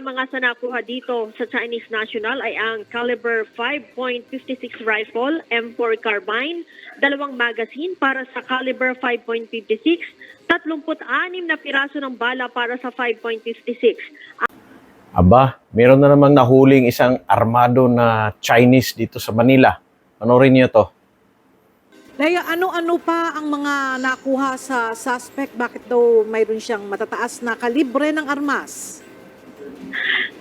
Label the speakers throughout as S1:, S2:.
S1: mga sanakuha dito sa Chinese National ay ang caliber 5.56 rifle, M4 carbine, dalawang magazine para sa caliber 5.56, 36 na piraso ng bala para sa 5.56.
S2: Aba, meron na namang nahuling isang armado na Chinese dito sa Manila. Panorin niyo to.
S3: Laya, ano-ano pa ang mga nakuha sa suspect? Bakit daw mayroon siyang matataas na kalibre ng armas?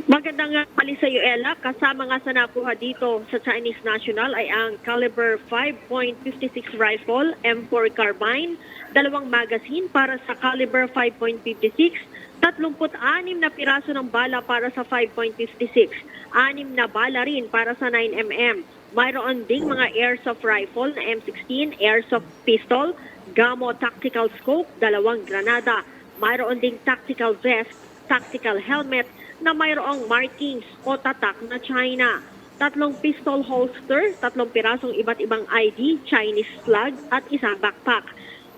S1: Magandang pali sa iyo, Ella. Kasama nga sa nakuha dito sa Chinese National ay ang caliber 5.56 rifle, M4 carbine, dalawang magazine para sa caliber 5.56, 36 na piraso ng bala para sa 5.56, anim na bala rin para sa 9mm. Mayroon ding mga airsoft rifle na M16, airsoft pistol, Gamo tactical scope, dalawang granada. Mayroon ding tactical vest, tactical helmet na mayroong markings o tatak na China. Tatlong pistol holster, tatlong pirasong iba't ibang ID, Chinese flag at isang backpack.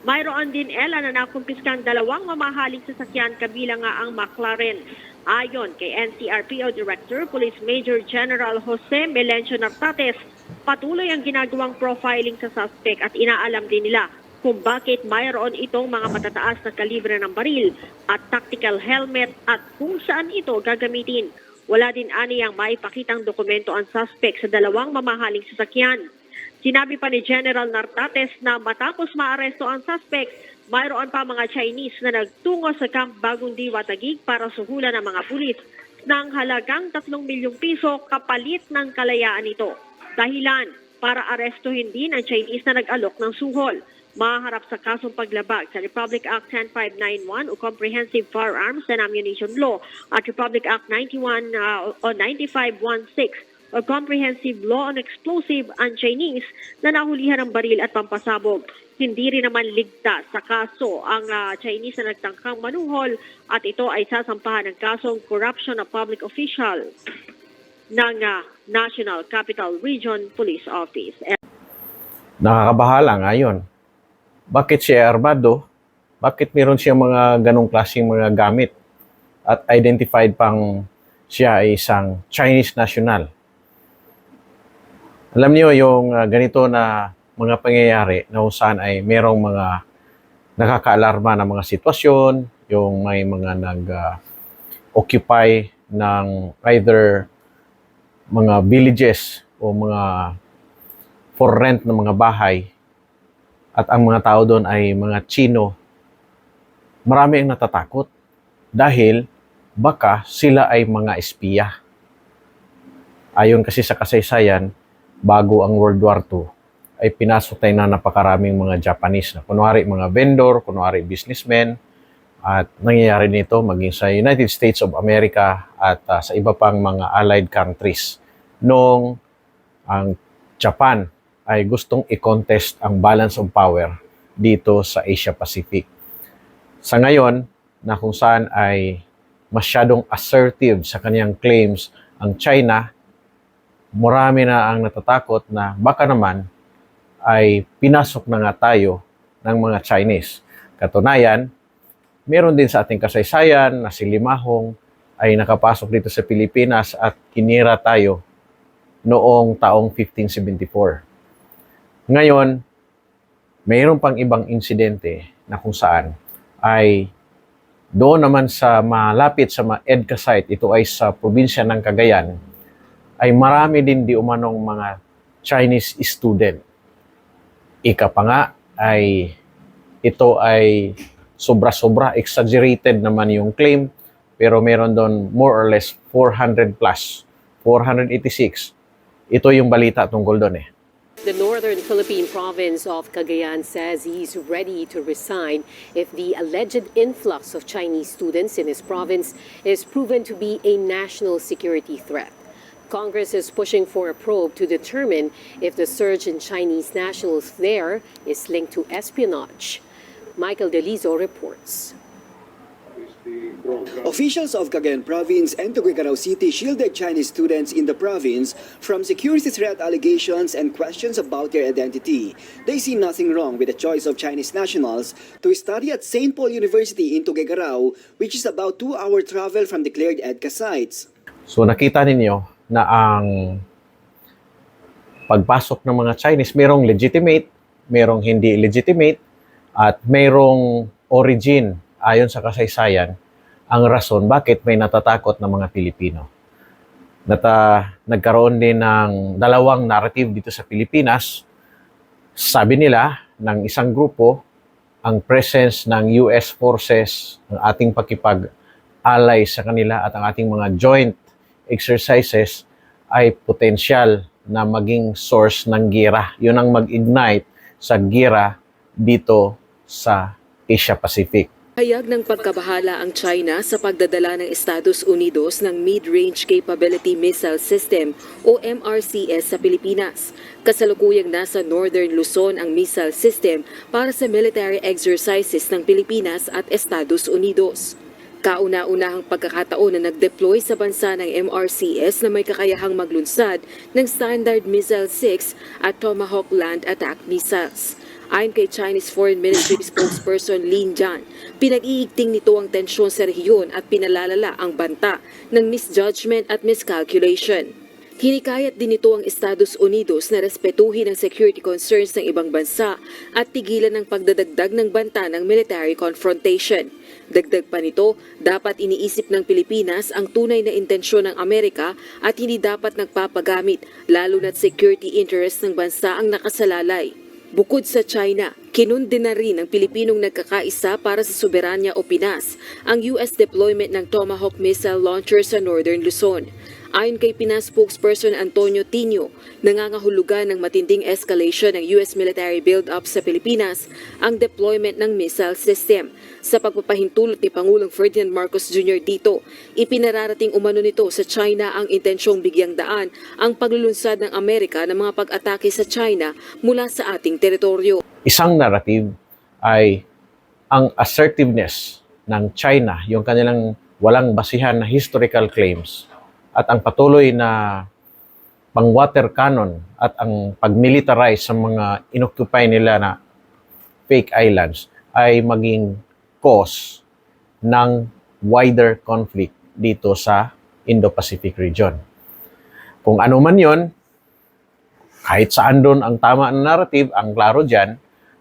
S1: Mayroon din Ella na nakumpiskan dalawang mamahaling sasakyan kabilang nga ang McLaren. Ayon kay NCRPO Director Police Major General Jose Melencio Nartates, patuloy ang ginagawang profiling sa suspect at inaalam din nila kung bakit mayroon itong mga matataas na kalibre ng baril at tactical helmet at kung saan ito gagamitin. Wala din aniyang maipakitang dokumento ang suspect sa dalawang mamahaling sasakyan. Sinabi pa ni General Nartates na matapos maaresto ang suspect, mayroon pa mga Chinese na nagtungo sa Camp Bagong Diwa Taguig para suhulan ng mga pulis ng halagang 3 milyong piso kapalit ng kalayaan nito. Dahilan para arestuhin din ang Chinese na nag-alok ng suhol. Maharap sa kasong paglabag sa Republic Act 10591 o Comprehensive Firearms and Ammunition Law at Republic Act 91 uh, o 9516 o Comprehensive Law on Explosive ang Chinese na nahulihan ng baril at pampasabog. Hindi rin naman ligtas sa kaso ang ah, Chinese na nagtangkang manuhol at ito ay sasampahan ng kasong corruption of public official ng ah, National Capital Region Police Office.
S2: Nakakabahala nga yun. Bakit siya armado? Bakit meron siya mga ganong klaseng mga gamit? At identified pang siya ay isang Chinese national. Alam niyo yung uh, ganito na mga pangyayari na kung saan ay merong mga nakakaalarma na mga sitwasyon, yung may mga nag-occupy ng either mga villages o mga for rent ng mga bahay at ang mga tao doon ay mga Chino, marami ang natatakot dahil baka sila ay mga espiya. Ayon kasi sa kasaysayan, bago ang World War II, ay pinasok tayo na napakaraming mga Japanese na kunwari mga vendor, kunwari businessmen, at nangyayari nito maging sa United States of America at ah, sa iba pang mga allied countries. Noong ang Japan ay gustong i-contest ang balance of power dito sa Asia Pacific. Sa ngayon, na kung saan ay masyadong assertive sa kanyang claims ang China, marami na ang natatakot na baka naman ay pinasok na nga tayo ng mga Chinese. Katunayan, meron din sa ating kasaysayan na si Limahong ay nakapasok dito sa Pilipinas at kinira tayo noong taong 1574. Ngayon, mayroon pang ibang insidente na kung saan ay doon naman sa malapit sa EDCA site, ito ay sa probinsya ng Cagayan, ay marami din di umanong mga Chinese student. Ika pa nga ay ito ay sobra-sobra, exaggerated naman yung claim, pero meron doon more or less 400 plus, 486. Ito yung balita tungkol doon eh.
S4: The northern Philippine province of Cagayan says he's ready to resign if the alleged influx of Chinese students in his province is proven to be a national security threat. Congress is pushing for a probe to determine if the surge in Chinese nationals there is linked to espionage. Michael Delizo reports.
S5: Officials of Cagayan Province and Tuguegarao City shielded Chinese students in the province from security threat allegations and questions about their identity. They see nothing wrong with the choice of Chinese nationals to study at St. Paul University in Tuguegarao, which is about two-hour travel from declared EDCA sites.
S2: So nakita ninyo na ang pagpasok ng mga Chinese, merong legitimate, merong hindi legitimate, at merong origin ayon sa kasaysayan ang rason bakit may natatakot ng mga Pilipino. Nata, nagkaroon din ng dalawang narrative dito sa Pilipinas. Sabi nila ng isang grupo, ang presence ng US forces, ang ating pakipag-alay sa kanila at ang ating mga joint exercises ay potensyal na maging source ng gira. Yun ang mag-ignite sa gira dito sa Asia Pacific.
S6: Hayag ng pagkabahala ang China sa pagdadala ng Estados Unidos ng Mid-Range Capability Missile System o MRCS sa Pilipinas. Kasalukuyang nasa Northern Luzon ang missile system para sa military exercises ng Pilipinas at Estados Unidos. Kauna-unahang pagkakataon na nag-deploy sa bansa ng MRCS na may kakayahang maglunsad ng Standard Missile 6 at Tomahawk Land Attack Missiles. Ayon kay Chinese Foreign Ministry spokesperson Lin Jian, pinag-iigting nito ang tensyon sa rehiyon at pinalalala ang banta ng misjudgment at miscalculation. Hinikayat din nito ang Estados Unidos na respetuhin ang security concerns ng ibang bansa at tigilan ang pagdadagdag ng banta ng military confrontation. Dagdag pa nito, dapat iniisip ng Pilipinas ang tunay na intensyon ng Amerika at hindi dapat nagpapagamit, lalo na't security interest ng bansa ang nakasalalay. Bukod sa China, kinundi na rin ng Pilipinong nagkakaisa para sa soberanya o Pinas ang US deployment ng Tomahawk missile launcher sa Northern Luzon. Ayon kay Pinas spokesperson Antonio Tino, nangangahulugan ng matinding escalation ng US military build-up sa Pilipinas ang deployment ng missile system. Sa pagpapahintulot ni Pangulong Ferdinand Marcos Jr. dito, ipinararating umano nito sa China ang intensyong bigyang daan ang paglulunsad ng Amerika ng mga pag-atake sa China mula sa ating teritoryo.
S2: Isang narrative ay ang assertiveness ng China, yung kanilang walang basihan na historical claims at ang patuloy na pang-water cannon at ang pag-militarize sa mga inoccupy nila na fake islands ay maging cause ng wider conflict dito sa Indo-Pacific region. Kung ano man yon, kahit saan doon ang tama na narrative, ang klaro dyan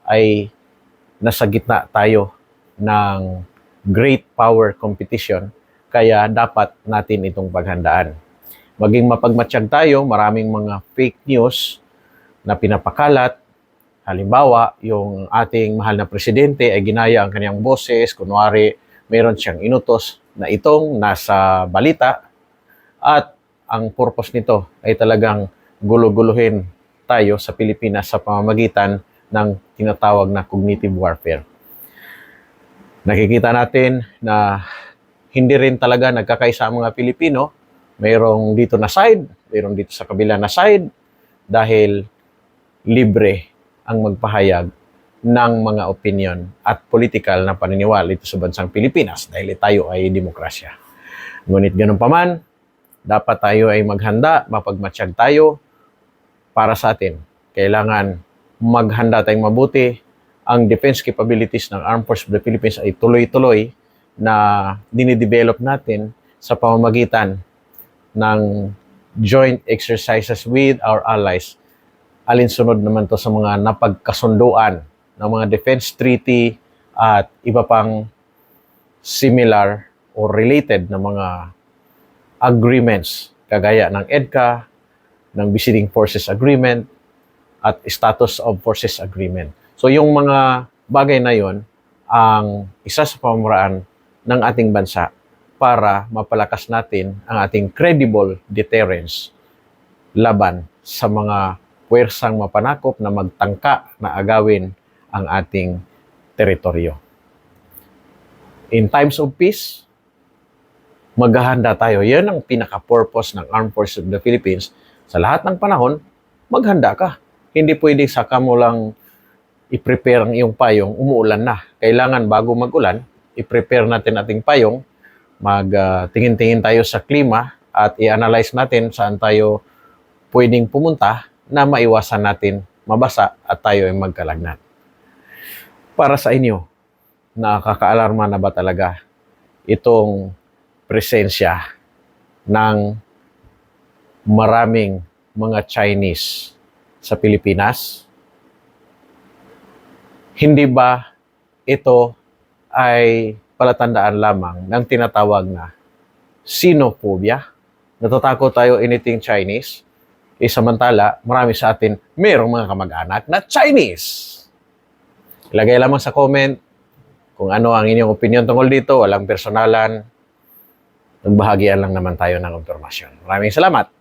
S2: ay nasa gitna tayo ng great power competition kaya dapat natin itong paghandaan. Maging mapagmatsyag tayo, maraming mga fake news na pinapakalat. Halimbawa, yung ating mahal na presidente ay ginaya ang kanyang boses, kunwari meron siyang inutos na itong nasa balita at ang purpose nito ay talagang gulo-guluhin tayo sa Pilipinas sa pamamagitan ng tinatawag na cognitive warfare. Nakikita natin na hindi rin talaga nagkakaisa ang mga Pilipino. Mayroong dito na side, mayroong dito sa kabila na side dahil libre ang magpahayag ng mga opinion at political na paniniwala dito sa bansang Pilipinas dahil tayo ay demokrasya. Ngunit ganun pa man, dapat tayo ay maghanda, mapagmatsyag tayo para sa atin. Kailangan maghanda tayong mabuti. Ang defense capabilities ng Armed Forces of the Philippines ay tuloy-tuloy na dinidevelop natin sa pamamagitan ng joint exercises with our allies. Alinsunod naman to sa mga napagkasunduan ng mga defense treaty at iba pang similar or related na mga agreements kagaya ng EDCA, ng Visiting Forces Agreement, at Status of Forces Agreement. So yung mga bagay na yon ang isa sa pamamaraan ng ating bansa para mapalakas natin ang ating credible deterrence laban sa mga puwersang mapanakop na magtangka na agawin ang ating teritoryo. In times of peace, maghahanda tayo. Yan ang pinaka-purpose ng Armed Forces of the Philippines. Sa lahat ng panahon, maghanda ka. Hindi pwede saka mo lang i-prepare ang iyong payong, umuulan na. Kailangan bago mag-ulan, i-prepare natin ating payong magtingin-tingin tayo sa klima at i-analyze natin saan tayo pwedeng pumunta na maiwasan natin mabasa at tayo ay magkalagnat. Para sa inyo, nakakaalarma na ba talaga itong presensya ng maraming mga Chinese sa Pilipinas? Hindi ba ito ay palatandaan lamang ng tinatawag na sinophobia? Natatakot tayo anything Chinese? Eh samantala, marami sa atin mayroong mga kamag-anak na Chinese. Ilagay lamang sa comment kung ano ang inyong opinion tungkol dito. Walang personalan. Nagbahagian lang naman tayo ng impormasyon. Maraming salamat.